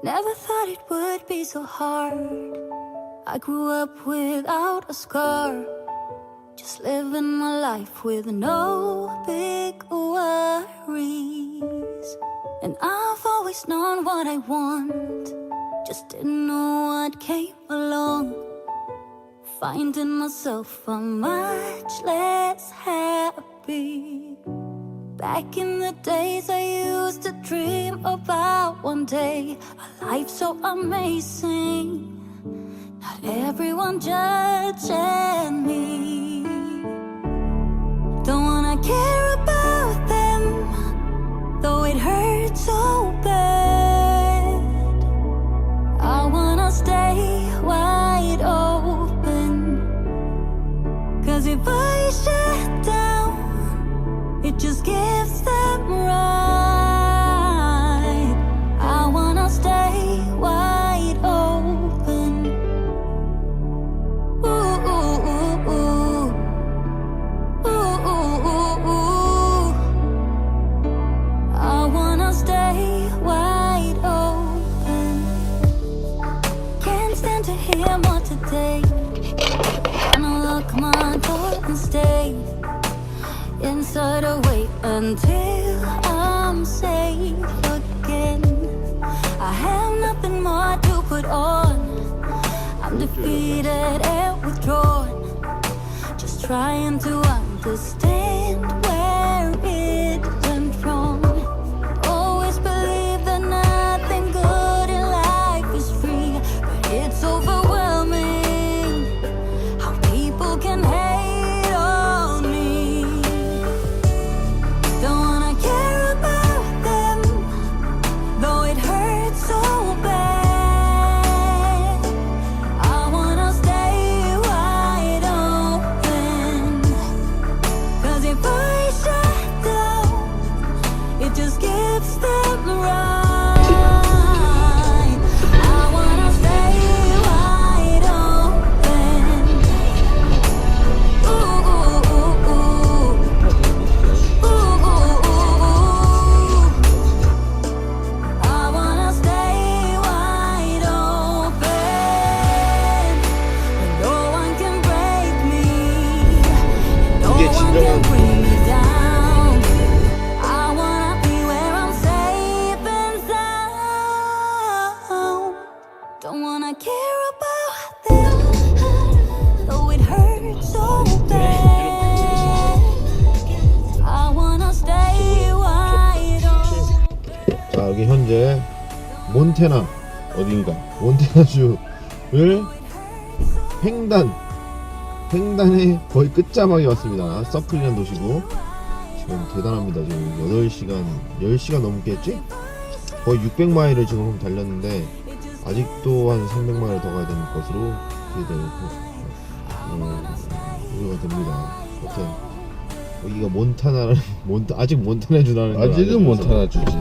Never thought it would be so hard. I grew up without a scar. Just living my life with no big worries. And I've always known what I want. Just didn't know what came along. Finding myself a much less happy. Back in the days, I used to dream about one day a life so amazing. Not everyone judging me. Don't wanna care about them, though it hurts today. Gonna lock my door and stay inside or wait until I'm safe again. I have nothing more to put on. I'm defeated and withdrawn. Just trying to understand Don't wanna care about them, though it hurts so bad. I wanna stay wide open. 자 여기 현재 몬테나 어딘가 몬테나주를 횡단 횡단의 거의 끝자락에 왔습니다 서클이라는 도시고 지금 대단합니다 지금 8시간 10시간 넘겠지? 거의 600마일을 지금 달렸는데 아직도 한 300마일 더 가야 되는 것으로 기대되고 어, 우려가 됩니다. 하여튼 여기가 몬타나라는 몬타 아직 몬타나 주라는 걸 아직은 몬타나 주지.